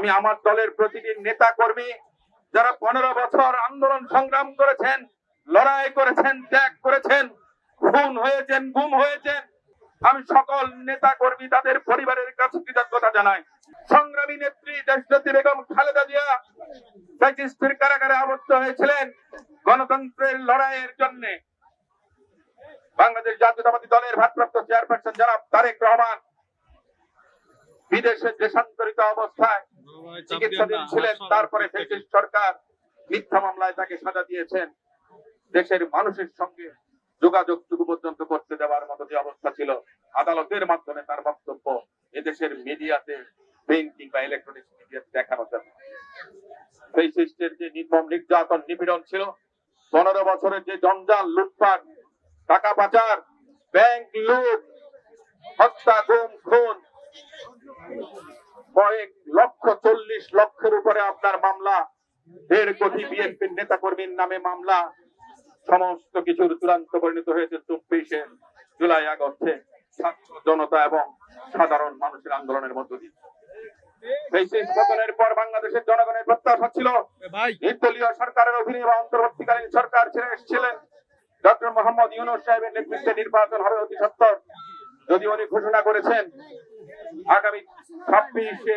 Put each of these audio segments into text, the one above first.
আমি আমার দলের প্রতিটি নেতা কর্মী যারা পনেরো বছর আন্দোলন সংগ্রাম করেছেন, লড়াই করেছেন, ত্যাগ করেছেন, খুন হয়েছেন, গুম হয়েছেন, আমি সকল নেতা কর্মী তাদের পরিবারের কাছে কৃতজ্ঞতা জানাই। সংগ্রামী নেত্রী দেশনেত্রী বেগম খালেদা জিয়া ফ্যাসিস্টের কারাগারে আবদ্ধ হয়েছিলেন গণতন্ত্রের লড়াইয়ের জন্য। বাংলাদেশ জাতীয়তাবাদী দলের ভারপ্রাপ্ত চেয়ারপারসন জনাব তারেক রহমান বিদেশে দেশান্তরিত অবস্থায় চিকিৎসাধীন ছিলেন তারপরে ব্রিটিশ সরকার মিথ্যা মামলায় তাকে সাজা দিয়েছেন। দেশের মানুষের সঙ্গে যোগাযোগটুকু পর্যন্ত করতে দেওয়ার মতো যে অবস্থা ছিল আদালতের মাধ্যমে তার বক্তব্য এদেশের মিডিয়াতে পেন্টিং বা ইলেকট্রনিক মিডিয়াতে দেখানো যাবে। ফেসিস্টের যে নির্মম নির্যাতন নিপীড়ন ছিল পনেরো বছরের যে জঞ্জাল লুটপাট টাকা পাচার ব্যাংক লুট হত্যা গুম খুন কয়েক লক্ষ চল্লিশ লক্ষের উপরে আপনার মামলা। দেড় কোটি বিএনপির নেতা কর্মীর নামে মামলা। সমস্ত কিছুর চূড়ান্ত পরিণত হয়েছে চব্বিশে জুলাই আগস্টে। ছাত্র জনতা এবং সাধারণ মানুষের আন্দোলনের মধ্য দিয়ে। পর বাংলাদেশের জনগণের প্রত্যাশা ছিল নির্দলীয় সরকারের অধীনে বা অন্তর্বর্তীকালীন সরকার ছেড়ে এসেছিলেন। ডক্টর মোহাম্মদ ইউনুস সাহেবের নেতৃত্বে নির্বাচন হবে অতি সত্তর। যদি উনি ঘোষণা করেছেন আগামী ছাব্বিশে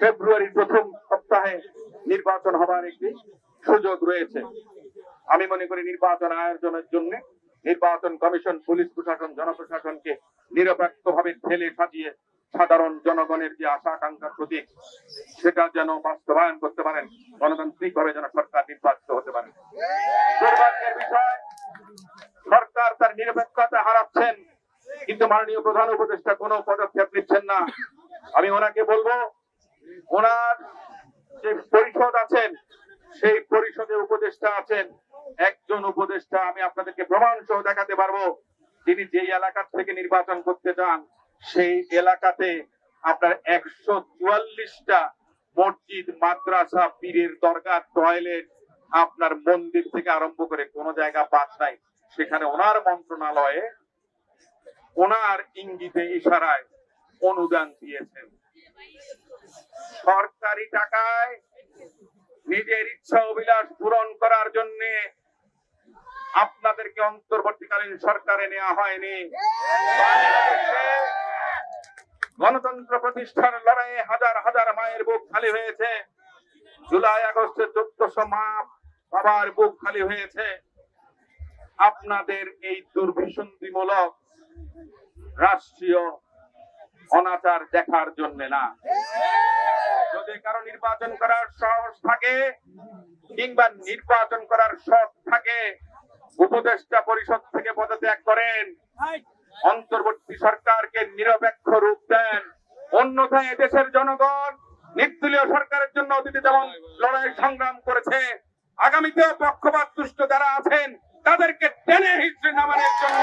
ফেব্রুয়ারির প্রথম সপ্তাহে নির্বাচন হবার একটি সুযোগ রয়েছে। আমি মনে করি নির্বাচন আয়োজনের জন্য নির্বাচন কমিশন, পুলিশ প্রশাসন, জনপ্রশাসনকে নিরপেক্ষভাবে ঠেলে সাজিয়ে সাধারণ জনগণের যে আশা আকাঙ্ক্ষার প্রতীক, সেটা যেন বাস্তবায়ন করতে পারেন। গণতান্ত্রিক ভাবে যেন মাননীয় প্রধান উপদেষ্টা, কোনো পদক্ষেপ নিচ্ছেন না। আমি ওনাকে বলব, ওনার যে পরিষদ আছেন, সেই পরিষদে উপদেষ্টা আছেন। একজন উপদেষ্টা, আমি আপনাদেরকে প্রমাণ সহ দেখাতে পারব, তিনি যেই এলাকা থেকে নির্বাচন করতে চান, সেই এলাকাতে আপনার একশো চুয়াল্লিশটা মসজিদ, মাদ্রাসা, পীরের দরগা টয়লেট আপনার মন্দির থেকে আরম্ভ করে কোনো জায়গা বাদ নাই। সেখানে ওনার মন্ত্রণালয়ে ওনার ইঙ্গিতে, ইশারায় অনুদান দিয়েছেন। সরকারি টাকায় নিজের ইচ্ছা, অভিলাষ পূরণ করার জন্য আপনাদেরকে অন্তর্বর্তীকালীন সরকারে নেওয়া হয়নি। গণতন্ত্র প্রতিষ্ঠার লড়াইয়ে হাজার হাজার মায়ের বুক খালি হয়েছে। জুলাই আগস্টে চোদ্দশো মা বাবার বুক খালি হয়েছে। আপনাদের এই দুর্বিসন্ধিমূলক রাষ্ট্রীয় অনাচার দেখার জন্য না যদি কারও নির্বাচন করার সাহস থাকে, কিংবা নির্বাচন করার শখ থাকে, উপদেষ্টা পরিষদ থেকে পদত্যাগ করেন, অন্তর্বর্তী সরকারকে নিরপেক্ষ রূপ দেন, অন্যথায় এদেশের জনগণ নির্দলীয় সরকারের জন্য অতীতে যেমন লড়াই সংগ্রাম করেছে, আগামীতেও পক্ষপাত দুষ্ট যারা আছেন, তাদেরকে টেনে হিস্ট্রি নামানোর জন্য।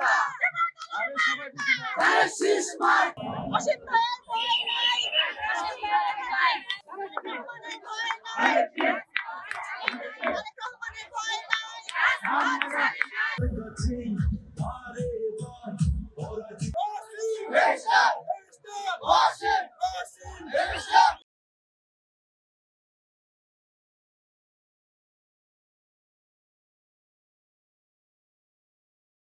Marca. Francis